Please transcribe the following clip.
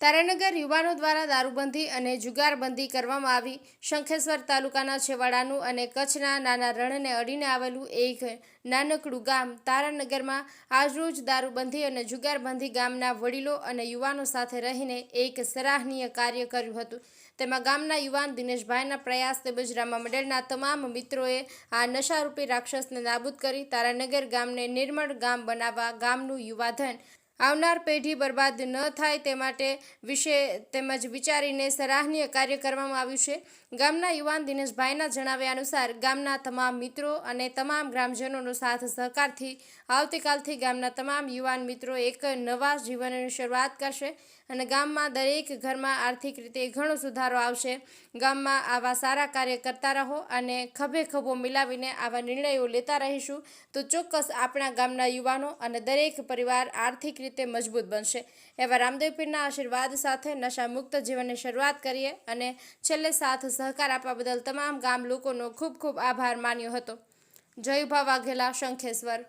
તારનગર યુવાનો દ્વારા દારૂબંધી અને જુગારબંધી કરવામાં આવી. શંખેશ્વર તાલુકાના છેવાડાનું અને કચ્છના નાના રણને અડીને આવેલું એક નાનકડું ગામ તારાનગરમાં આજરોજ દારૂબંધી અને જુગારબંધી ગામના વડીલો અને યુવાનો સાથે રહીને એક સરાહનીય કાર્ય કર્યું હતું. તેમાં ગામના યુવાન દિનેશભાઈના પ્રયાસ તેમજ રામા મંડળના તમામ મિત્રોએ આ નશારૂપી રાક્ષસને નાબૂદ કરી તારાનગર ગામને નિર્મળ ગામ બનાવવા ગામનું યુવાધન આવનાર પેઢી બરબાદ ન થાય તે માટે વિશે તેમજ વિચારીને સરાહનીય કાર્ય કરવામાં આવ્યું છે. ગામના યુવાન દિનેશભાઈના જણાવ્યા અનુસાર, ગામના તમામ મિત્રો અને તમામ ગ્રામજનોનો સાથ સહકારથી આવતીકાલથી ગામના તમામ યુવાન મિત્રો એક નવા જીવનની શરૂઆત કરશે અને ગામમાં દરેક ઘરમાં આર્થિક રીતે ઘણો સુધારો આવશે. ગામમાં આવા સારા કાર્ય કરતા રહો અને ખભે ખભો મિલાવીને આવા નિર્ણયો લેતા રહીશું. તો ચોક્કસ આપણા ગામના યુવાનો અને દરેક પરિવાર આર્થિક રીતે મજબૂત બનશે. એવા રામદેવ પીરના આશીર્વાદ સાથે નશા મુક્ત જીવનની શરૂઆત કરીએ અને છેલ્લે સાથ સહકાર આપવા બદલ તમામ ગામ લોકોનો ખૂબ ખૂબ આભાર માન્યો હતો. જયુભા વાઘેલા, શંખેશ્વર.